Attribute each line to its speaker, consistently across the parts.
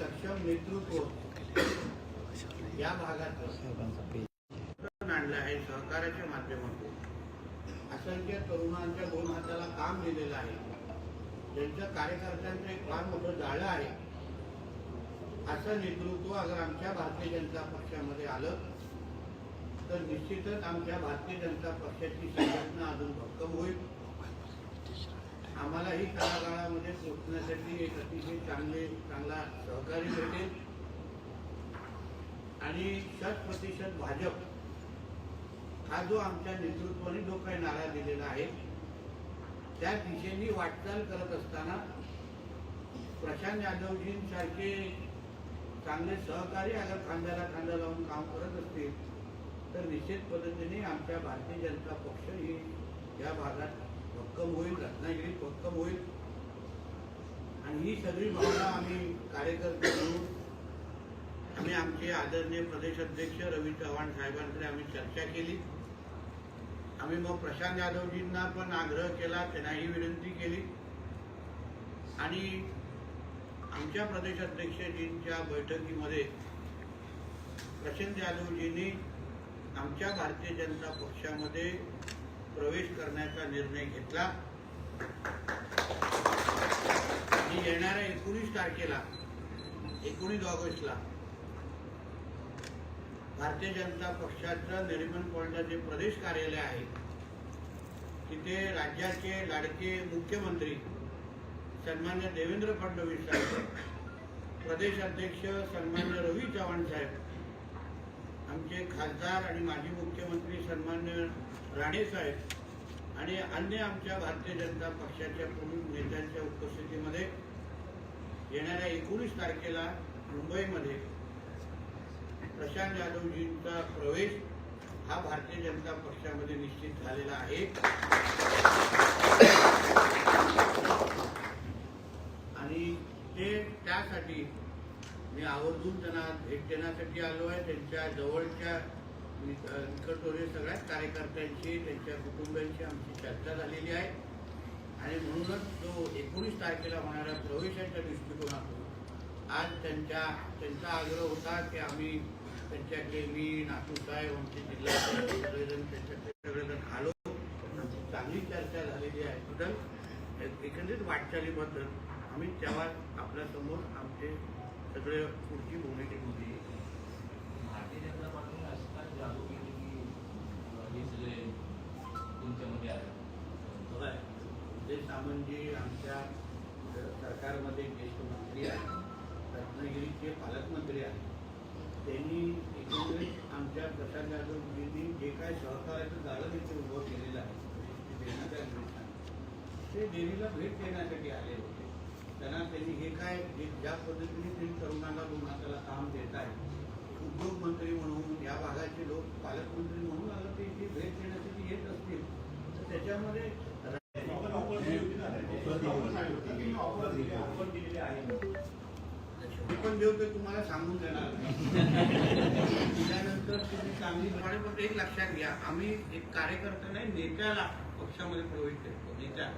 Speaker 1: सक्षम नेतृत्व या भागात आणलं आहे सहकार्याच्या माध्यमातून. असंख्य तरुणांच्या दोन हाताला काम दिलेलं आहे. त्यांच्या कार्यकर्त्यांचं एक फार मोठं जाळं आहे. असं नेतृत्व अगर आमच्या भारतीय जनता पक्षामध्ये आलं तर निश्चितच आमच्या भारतीय जनता पक्षाची संघटना अजून भक्कम होईल. आम्हालाही तळागाळामध्ये पोहोचण्यासाठी एक अतिशय चांगले चांगला सहकारी भेटेल. आणि शत प्रतिशत भाजप हा जो आमच्या नेतृत्वाने जो काही नारा दिलेला आहे त्या दिशेने वाटचाल करत असताना प्रशांत यादवजींसारखे चांगले सहकारी अगर खांद्याला खांदा लावून काम करत असतील तर निश्चित पद्धतीने आमच्या भारतीय जनता पक्ष ही या भागात भक्कम होईल रत्नागिरी भक्कम होईल. आणि ही सगळी भावना आम्ही कार्यकर्ते म्हणून आम्ही आमचे आदरणीय प्रदेश अध्यक्ष रवी चव्हाण साहेबांकडे आम्ही चर्चा केली. आम्ही मग प्रशांत यादवजींना पण आग्रह केला त्यांनाही विनंती केली. आणि आमच्या प्रदेश अध्यक्षजींच्या बैठकीमध्ये प्रशांत यादवजींनी आमच्या भारतीय जनता पक्षामध्ये प्रवेश करण्याचा निर्णय घेतला. मी येणाऱ्या एकोणीस तारखेला एकोणीस ऑगस्टला भारतीय जनता पक्षाचं नरिमन पॉइंटला जे प्रदेश कार्यालय आहे तिथे राज्याचे लाडके मुख्यमंत्री सन्मान्य देवेंद्र फडणवीस साहेब प्रदेश अध्यक्ष सन्मान्य रवी चव्हाण साहेब आमचे खासदार आणि माजी मुख्यमंत्री सन्मान्य राणे साहेब आणि अन्य आमच्या भारतीय जनता पक्षाच्या प्रमुख नेत्यांच्या उपस्थितीमध्ये येणाऱ्या एकोणीस तारखेला मुंबईमध्ये प्रशांत जाधवजींचा प्रवेश हा भारतीय जनता पक्षामध्ये निश्चित झालेला आहे. आणि ते त्यासाठी मी आवर्जून त्यांना भेट देण्यासाठी आलो आहे. त्यांच्या जवळच्या निकटोरे सगळ्याच कार्यकर्त्यांशी त्यांच्या कुटुंबियांशी आमची चर्चा झालेली आहे. आणि म्हणूनच जो एकोणीस तारखेला होणाऱ्या प्रवेशाच्या दृष्टिकोनातून आज त्यांच्या त्यांचा आग्रह होता की आम्ही त्यांच्याकडे मी नातूसाहेब आमचे जिल्ह्याचे सगळेजण त्यांच्याकडे सगळेजण आलो. आमची चांगली चर्चा झालेली आहे. बद्दल एकंदरीत वाटचालीबद्दल आम्ही तेव्हा आपल्यासमोर आमचे सगळे पुढची भूमिका होती.
Speaker 2: भारतीय जनता पार्टीने असं काय जादू केली की अं, हे सगळे तुमच्यामध्ये आले.
Speaker 1: बघा उदय सामंतजी आमच्या सरकारमध्ये ज्येष्ठ मंत्री आहेत. रत्नागिरीचे पालकमंत्री आहेत. त्यांनी एकंदरीत आमच्या प्रशांत यादवजींनी जे काय सहकार्याचं जाळं तिथे उभं केलेलं आहे देण्याच्या ते देवीला भेट देण्यासाठी आले होते. त्यांना त्यांनी हे काय ज्या पद्धतीने ते तरुणांना दोन काम देत आहे उद्योगमंत्री म्हणून या भागाचे लोक पालकमंत्री म्हणून अगर ते इथे भेट देण्यासाठी येत असतील. तर त्याच्यामध्ये मी पण देऊ ते तुम्हाला सांगून देणार त्यानंतर तुम्ही चांगली प्रमाणे फक्त एक लक्षात घ्या. आम्ही एक कार्यकर्ता नाही नेत्याला पक्षामध्ये प्रवेश करतो नेत्या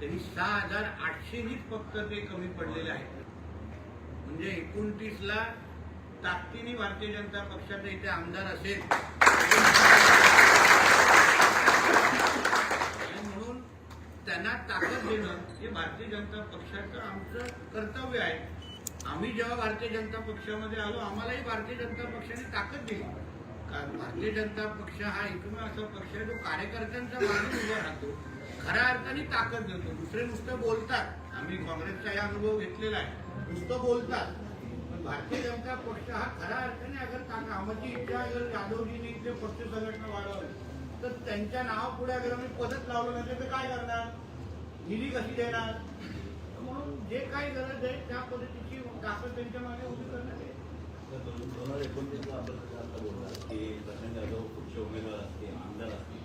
Speaker 1: त्यांनी सहा हजार आठशेनीच फक्त ते कमी पडलेले आहेत. म्हणजे एकोणतीस ला ताकदीने भारतीय जनता पक्षाचा इथे आमदार असेल. म्हणून त्यांना ताकद देणं हे भारतीय जनता पक्षाचं आमचं कर्तव्य आहे. आम्ही जेव्हा भारतीय जनता पक्षामध्ये आलो आम्हालाही भारतीय जनता पक्षाने ताकद दिली. कारण भारतीय जनता पक्ष हा एकमेव असा पक्ष आहे जो कार्यकर्त्यांचा मागे उभा राहतो. खऱ्या अर्थाने ताकद देतो. दुसरे नुसतं बोलतात. आम्ही काँग्रेसचा हा अनुभव घेतलेला आहे. नुसतं बोलतात. पण भारतीय जनता पक्ष हा खऱ्या अर्थाने अगर कामाची इच्छा अगर यादवजींनी इथे पक्ष संघटना वाढवली तर त्यांच्या नाव पुढे अगर आम्ही पदच लावलं म्हणजे नसेल तर काय करणार? निधी कशी देणार? म्हणून जे काही गरज आहे त्या पद्धतीची ताकद त्यांच्या मागे उभी करण्यात येईल.
Speaker 3: दोन हजार एकोणतीसला आपण जसं की प्रशांत जाधव पुढचे उमेदवार असतील आमदार असतील.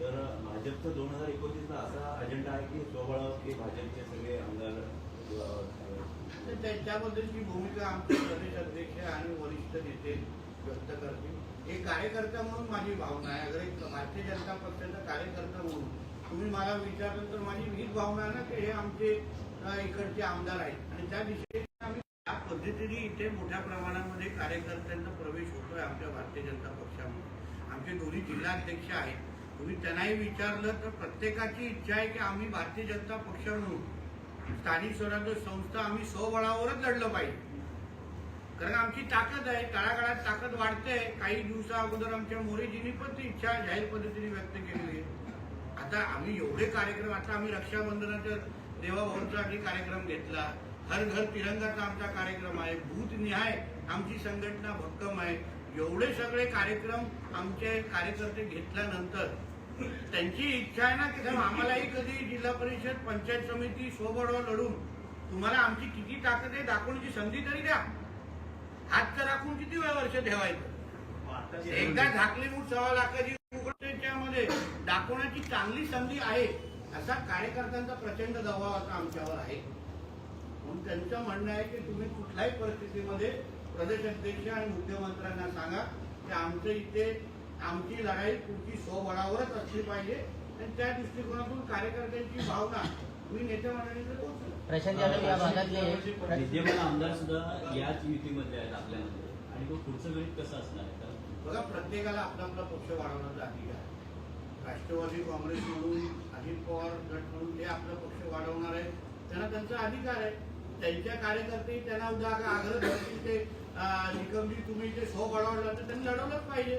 Speaker 3: तर भाजपचं दोन हजार एकोणतीसला असा अजेंडा आहे की स्वबळावर की भाजपचे सगळे आमदार
Speaker 1: त्यांच्याबद्दलची भूमिका आमचे प्रदेश अध्यक्ष आणि वरिष्ठ नेते व्यक्त करते हे कार्यकर्ता म्हणून माझी भावना आहे. अगर एक भारतीय जनता पक्षाचा कार्यकर्ता म्हणून तुम्ही मला विचारलं तर माझी हीच भावना आहे ना की हे आमचे इकडचे आमदार आहेत. आणि त्या दिशेने आम्ही त्या पद्धतीने इथे मोठ्या प्रमाणामध्ये कार्यकर्त्यांचा प्रवेश होतोय आमच्या भारतीय जनता पक्षामध्ये आमचे दोन्ही जिल्हाध्यक्ष आहेत. तुम्ही त्यांनाही विचारलं तर प्रत्येकाची इच्छा आहे की आम्ही भारतीय जनता पक्ष म्हणून स्थानिक स्वराज्य संस्था आम्ही स्वबळावरच लढलं पाहिजे. कारण आमची ताकद आहे काळाकाळात ताकद वाढते. काही दिवसा अगोदर आमच्या मोरेजींनी पण ती इच्छा जाहीर पद्धतीने व्यक्त केलेली आहे. आता आम्ही एवढे कार्यक्रम आता आम्ही रक्षाबंधनाच्या देवाभाऊंसाठी कार्यक्रम घेतला. हर घर तिरंगाचा आमचा कार्यक्रम आहे भूत निहाय आमची संघटना भक्कम आहे. एवढे सगळे कार्यक्रम आमचे कार्यकर्ते घेतल्यानंतर त्यांची इच्छा आहे ना की साहेब आम्हालाही कधी जिल्हा परिषद पंचायत समिती स्वबळावर लढून तुम्हाला आमची किती ताकद आहे दाखवण्याची संधी तरी द्या. हात तर राखून किती वेळ वर्ष ठेवायचं? एकदा झाकली मूठ सव्वा लाखाची मध्ये दाखवण्याची चांगली संधी आहे असा कार्यकर्त्यांचा प्रचंड दबाव आता आमच्यावर आहे. म्हणून त्यांचं म्हणणं आहे की तुम्ही कुठल्याही परिस्थितीमध्ये प्रदेश अध्यक्ष आणि मुख्यमंत्र्यांना सांगा की आमचं इथे आमची लढाई पुढची स्वबळावरच असली पाहिजे. आणि त्या दृष्टिकोनातून कार्यकर्त्यांची भावना मी नेते मंडळीकडे पोहोचलो.
Speaker 4: प्रशांत यादव या भागातले
Speaker 3: विद्यमान आमदार सुद्धा याच युतीमध्ये आहेत आपल्यामध्ये. आणि तो पुढचं गणित कसं असणार आहे?
Speaker 1: बघा प्रत्येकाला आपला आपला पक्ष वाढवण्याचा अधिकार आहे. राष्ट्रवादी काँग्रेस म्हणून अजित पवार गट म्हणून ते आपला पक्ष वाढवणार आहे त्यांना त्यांचा अधिकार आहे. त्यांच्या कार्यकर्ते त्यांना उद्या आग्रह धरतील ते निकमजी तुम्ही ते सो वाढवलं तर त्यांनी लढवलंच पाहिजे.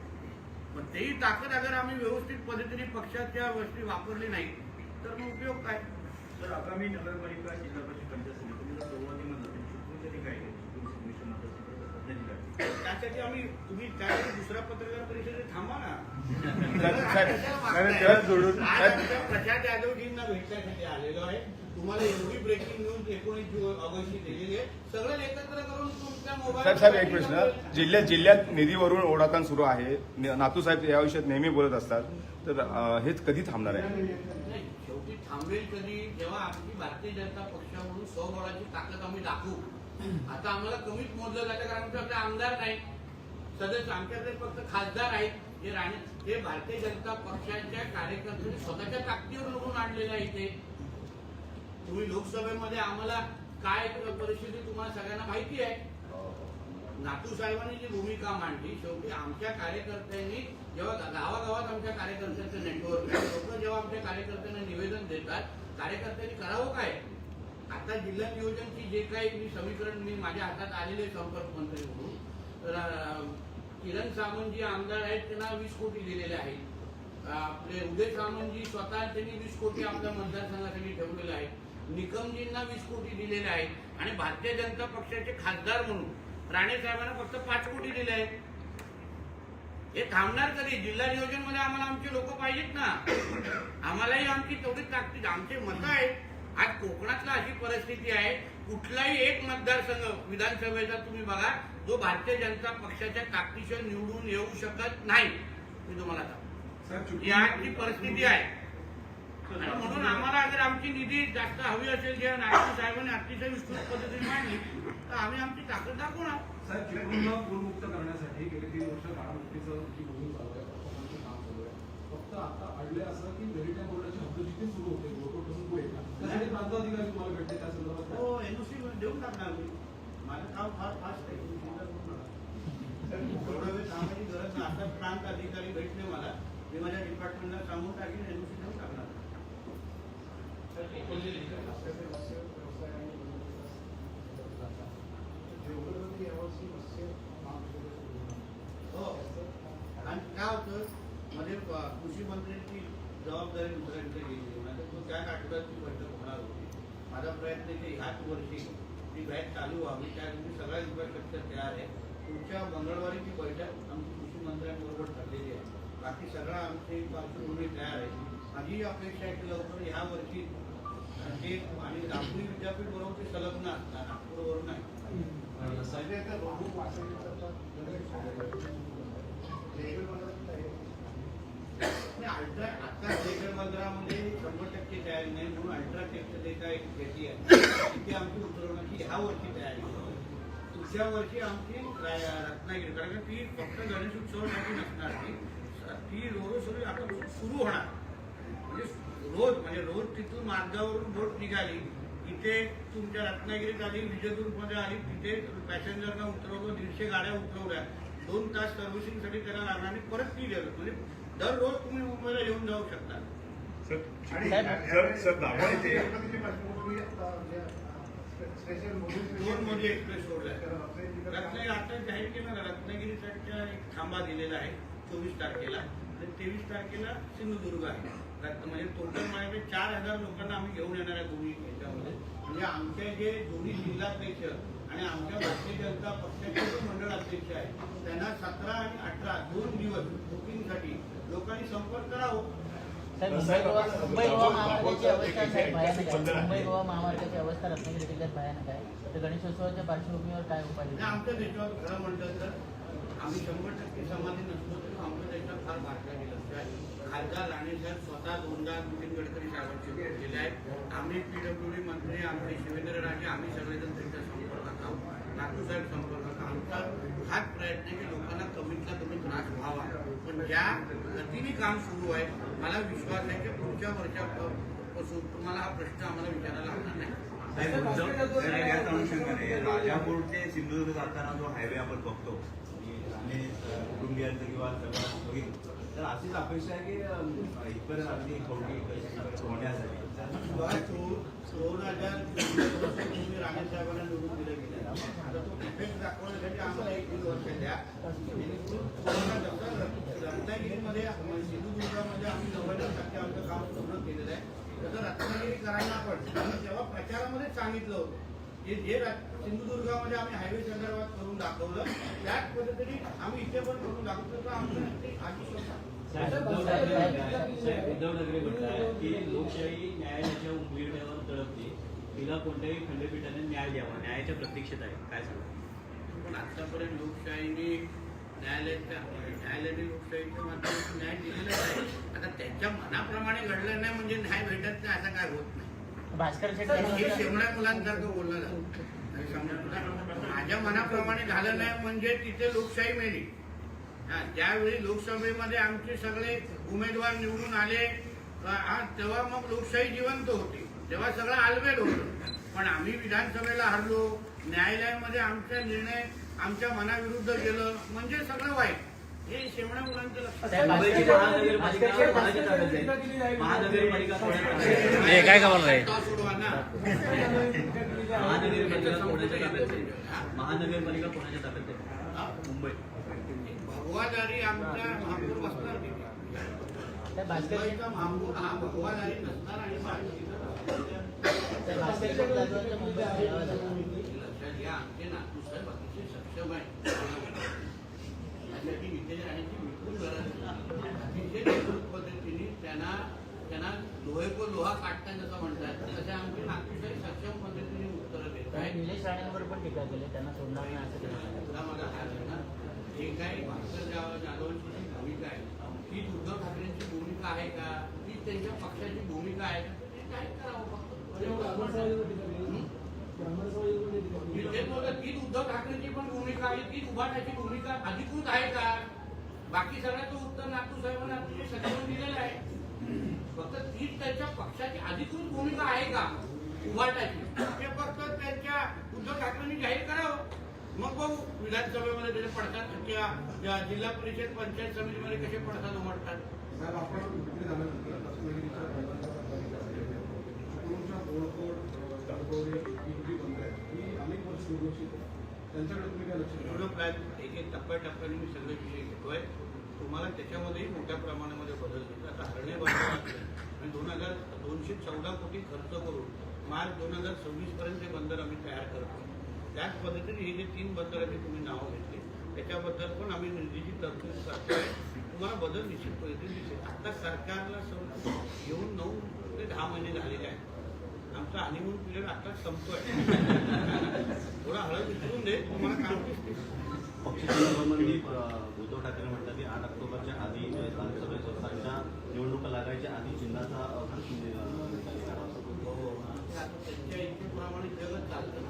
Speaker 1: पण तेही ताकद अगर आम्ही व्यवस्थित पद्धतीने पक्षाच्या गोष्टी वापरली नाही तर मग उपयोग काय?
Speaker 5: तर आगामी नगरपालिका जिल्हा परिषद पंचायत काय सध्याची काय?
Speaker 1: त्यासाठी आम्ही तुम्ही त्यासाठी दुसऱ्या पत्रकार परिषदेत थांबा ना. प्रशांत यादवजींना भेटण्यासाठी आलेलो आहे. तुम्हाला एवढी ब्रेकिंग न्यूज एकोणीस ऑगस्टची दिलेली आहे. सगळं एकत्र करून तुमच्या मोबाईल
Speaker 6: साहेब साहेब एक प्रश्न. जिल्ह्यात जिल्ह्यात निधीवरून ओढाताण सुरू आहे. न- नातू साहेब या विषयात नेहमी बोलत असतात. तर अं, हेच कधी थांबणार आहे?
Speaker 1: नाही, शेवटी थांबेल कधी? जेव्हा आमची भारतीय जनता पक्ष म्हणून स्वबळाची ताकद आम्ही दाखवू. आता आम्हाला कमीच मोजलं जातं कारण आमच्याकडे आमदार नाही सदस्य आमच्याकडे फक्त खासदार आहेत. जे राणे ते भारतीय जनता पक्षाच्या कार्यकर्त्यांनी स्वतःच्या ताकदीवर निवडून आणलेलं आहे इथे. तुम्ही लोकसभेमध्ये आम्हाला काय परिस्थिती तुम्हाला सगळ्यांना माहिती आहे? नातू साहेबांनी जी भूमिका मांडली शेवटी आमच्या कार्यकर्त्यांनी जेव्हा गावागावात आमच्या कार्यकर्त्यांचं नेटवर्क आहे लोक जेव्हा आमच्या कार्यकर्त्यांना निवेदन देतात कार्यकर्त्यांनी करावं काय? आता जिल्हा नियोजनची जे काही मी समीकरण मी माझ्या हातात आलेले संपर्क मंत्री म्हणून. किरण सामंत जी आमदार आहेत त्यांना वीस कोटी दिलेले आहेत. आपले उदय सामंतजी स्वतः त्यांनी वीस कोटी आपल्या मतदारसंघासाठी ठेवलेले आहेत. निकमजींना वीस कोटी दिलेले आहेत आणि भारतीय जनता पक्षाचे खासदार म्हणून राणे साहेबांना फक्त पाच कोटी दिले आहेत. हे थांबणार कधी? जिल्हा नियोजनमध्ये आम्हाला आमचे लोक पाहिजेत ना. आम्हालाही आमची तेवढी ताकद आमचे मत आहेत. आज कोकणातला अशी परिस्थिती आहे कुठलाही एक मतदारसंघ विधानसभेचा तुम्ही बघा जो भारतीय जनता पक्षाच्या ताकदीशिवाय निवडून येऊ शकत नाही. मी तुम्हाला सांगतो. ही आजची परिस्थिती आहे. म्हणून आम्हाला अगर आमची निधी जास्त हवी असेल जे नायडू साहेबांनी अतिशय विस्तृत पद्धतीने मांडली तर आम्ही आमची ताकद दाखवणार
Speaker 5: साहेब पूरमुक्त करण्यासाठी गेले तीन वर्ष काळामुक्तीचं जी मोहीम चालू आहे पथकांचं काम चालू आहे. फक्त आता अडले असं की मेरिटाईम बोर्डाची हद्द जिथे सुरू होते पुढे. त्यासाठी तुम्हाला त्या संदर्भात?
Speaker 1: हो एनओसी देऊन टाकणार मी. माझं काम फार फास्ट आहे. तुम्ही चिंता करू नका. थोडा वेळ थांबायची गरज नाही आता प्रांत अधिकारी भेटले मला. मी माझ्या डिपार्टमेंटला सांगून टाकेन एनओसी आणि काय होतं मध्ये कृषी तो ती बैठक होणार होती माझा प्रयत्न की ह्याच वर्षी ती बॅच चालू व्हावी त्या दिवशी सगळ्या इन्फ्रास्ट्रक्चर तयार आहे पुढच्या मंगळवारी ती बैठक आमची कृषी ठरलेली आहे बाकी सगळं आमची पार्श्वभूमी तयार आहे माझी अपेक्षा आहे की लवकर ह्या वर्षी ते आणि नागपूर विद्यापीठ बरोबर ते संलग्न असतात नागपूरवरून नाही. आणि अल्ट्रा आता रेगड मंदिरामध्ये शंभर टक्के तयारी नाही म्हणून अल्ट्राटेकचं जे काय खेती आहे. तिथे आमची उतरवण्याची ह्या वर्षी तयारी. पुढच्या वर्षी आमची रत्नागिरी कारण का ती फक्त गणेश उत्सवासाठी नसणार ती. ती रोज सुरू आता सुरू होणार. म्हणजे रोज म्हणजे रोज तिथून मार्गावरून बोट निघाली इथे तुमच्या रत्नागिरीत आली विजयदुर्गमध्ये आली तिथे पॅसेंजरना उतरवलं दीडशे गाड्या उतरवल्या. दोन तास सर्व्हिसिंगसाठी त्याला लागणार आणि परत ती गेलं म्हणजे दररोज तुम्ही मुंबईला येऊन जाऊ शकता. दोन मध्ये एक्सप्रेस रत्नागिरी आता जाहीर केलं ना रत्नागिरीच्या एक थांबा दिलेला आहे चोवीस तारखेला. आणि तेवीस तारखेला सिंधुदुर्ग आहे. म्हणजे टोटल माझ्याकडे चार हजार लोकांना आम्ही घेऊन येणार आहे दोन्ही याच्यामध्ये. म्हणजे आमचे जे दोन्ही जिल्हाध्यक्ष आणि आमच्या भारतीय जनता पक्षाचे जे मंडळ अध्यक्ष आहेत त्यांना सतरा आणि अठरा दोन दिवस बुकिंगसाठी लोकांनी संपर्क करावं.
Speaker 4: मुंबई गोवा मुंबई गोवा महामार्गाची अवस्था साहेब भयानक आहे. मुंबई गोवा महामार्गाची अवस्था रत्नागिरी जिल्ह्यात भयानक आहे. तर गणेशोत्सवाच्या पार्श्वभूमीवर काय उपाय
Speaker 1: आमच्या देशावर खरं म्हटलं तर आम्ही शंभर टक्के समाधी नसतो तर आमच्या देशात फार बारकाई लक्ष आहे. खासदार राणेसाहेब स्वतः दोनदा नितीन गडकरी साहेबांची भेट केले आहेत आम्ही पीडब्ल्यूडी मंत्री आमचे शिवेंद्र राजे आम्ही सगळेजण त्यांच्या संपर्कात आहोत. नागपूर साहेब संपर्कात आमचा हाच प्रयत्न आहे की लोकांना कमीतला कमी त्रास व्हावा. पण ज्या गतीने काम सुरू आहे मला विश्वास आहे की पुढच्या वर्षापासून तुम्हाला हा प्रश्न आम्हाला विचारायला लागणार नाही.
Speaker 3: याच अनुषंगाने राजापूर ते सिंधुदुर्ग जाताना जो हायवे आपण बघतो आणि कुटुंबियांचं किंवा सगळं बघितलं तर अशीच अपेक्षा आहे की अम, अगदी कौटी होण्यासाठी
Speaker 1: दोन हजार राणे साहेबांना निवडून दिलं आता तो इफेक्ट दाखवण्यासाठी आम्हाला एक दीड वर्ष द्या. जेणेकरून कोरोना जसं रत्नागिरीमध्ये म्हणजे सिंधुदुर्गामध्ये आम्ही नव्वद टक्के आमचं काम पूर्ण केलेलं आहे. तसं रत्नागिरीकरांना करायला आम्ही जेव्हा प्रचारामध्ये सांगितलं होतं की जे रत्- सिंधुदुर्गामध्ये आम्ही हायवे संदर्भात करून दाखवलं त्याच पद्धतीने आम्ही इथे पण करून दाखवलं तर आमचं नक्की आधी
Speaker 2: उद्धव ठाकरे म्हणताय की लोकशाही न्यायालयाच्या उंबरठ्यावर तळपते तिला कोणत्याही खंडपीठाने न्याय द्यावा. न्यायाच्या प्रतीक्षेत आहे. काय सांगा?
Speaker 1: पण आतापर्यंत लोकशाहीने न्यायालयाच्या न्यायालयाने लोकशाहीच्या माध्यमातून न्याय दिलेलाच आहे. आता त्यांच्या मनाप्रमाणे घडलं नाही म्हणजे न्याय भेटत नाही असं काय होत नाही.
Speaker 4: भास्कर शेठ
Speaker 1: हे
Speaker 4: यांनी
Speaker 1: शेवण्या मुलांसारखं बोललं जातं. आणि समजलं? माझ्या मनाप्रमाणे झालं नाही म्हणजे तिथे लोकशाही मेली. हा, ज्यावेळी लोकसभेमध्ये आमचे सगळे उमेदवार निवडून आले हा, तेव्हा मग लोकशाही जिवंत होती. तेव्हा सगळं आलबेल होतं. पण आम्ही विधानसभेला हरलो न्यायालयामध्ये आमचा निर्णय आमच्या मनाविरुद्ध गेलं म्हणजे सगळं वाईट. हे शेवण्या मुलांचं लक्षात
Speaker 4: साहेब,
Speaker 2: मुंबईची
Speaker 4: भास्कर-
Speaker 2: महानगरपालिका
Speaker 4: भास्कर-
Speaker 2: कोणाच्या ताब्यात जाईल महानगरपालिका कोणाच्या ताब्यात जाईल?
Speaker 4: हे काय खबर आहे
Speaker 1: तो सोडवा ना
Speaker 2: महानगरपालिका कोणाच्या ताब्यात जाईल? महानगरपालिका कोणाच्या ताब्यात जाईल? मुंबई
Speaker 1: भगवादारी आमच्या महापौर बसणार नाही.
Speaker 4: साहेब, भास्कर शेठ
Speaker 1: मुंबईचा महापौर हा भगवादारी नसणार आणि
Speaker 4: साहेब, भास्कर शेठ जाधवांचा मुंबईत मेळावा झाला.
Speaker 1: लक्षात घ्या आमचे नातू साहेब अतिशय सक्षम आहे त्यासाठी नितेश राणेची विपुल गरज. अतिशय पद्धतीने त्यांना त्यांना लोहे को लोहा काटता जसं म्हणतात तसे आमचे साहेब सक्षम पद्धतीने उत्तरं देत आहेत
Speaker 4: निलेश राणेंवर पण टीका केली त्यांना सोडणार नाही असं ते.
Speaker 1: तुला मला हा आहे ना जे काही भास्कर जाधवांची जी भूमिका आहे ती उद्धव ठाकरेंची भूमिका आहे का ती त्यांच्या पक्षाची भूमिका आहे का ते काय करावं फक्त? हं? तीच उद्धव ठाकरेंची पण भूमिका आहे तीच उभाटाची भूमिका अधिकृत आहे का बाकी सगळ्याचं उत्तर नागपूर साहेबांना अतिशय सक्षम दिलेलं आहे फक्त तीच त्यांच्या पक्षाची अधिकृत भूमिका आहे का उभाटाची ते फक्त त्यांच्या उद्धव ठाकरेंनी जाहीर करावं मग बघू विधानसभेमध्ये त्याचे पडतात किंवा जिल्हा परिषद पंचायत समितीमध्ये कसे पडतात उमटतात
Speaker 5: साहेब आपण विक्री झाल्यानंतर रत्नागिरीच्या चिपळूणच्या तोडफोड तडफोडी ही जी बंद आहे ही अनेक वर्ष दुर्लक्षित आहे त्यांच्याकडे तुम्ही काय
Speaker 1: टप्प्यात काय एक एक टप्प्याटप्प्याने मी सगळे विषय घेतोय. तुम्हाला त्याच्यामध्येही मोठ्या प्रमाणामध्ये बदल दिसला आता हरणे बंदर आणि दोन हजार दोनशे चौदा कोटी खर्च करून मार्च दोन हजार सव्वीस पर्यंत हे बंदर आम्ही तयार करतो त्याच पद्धतीने हे जे तीन बंदरांची तुम्ही नावं घेतली. त्याच्याबद्दल पण आम्ही निधीची तरतूद करतोय. तुम्हाला बदल निश्चित पद्धतीने दिसेल. आता सरकारला सम येऊन नऊ ते दहा महिने झालेले आहेत. आमचा हनीमून पिरियड आता संपतोय. थोडा हळद उचलून दे तुम्हाला काम
Speaker 3: पक्षासंबंधी उद्धव ठाकरे म्हणतात की आठ ऑक्टोबरच्या आधी स्थानिक संस्थांच्या निवडणुका लागायच्या आधी चिन्हाचा
Speaker 1: त्याच्या इतकेप्रमाणे जगत चालतं ना.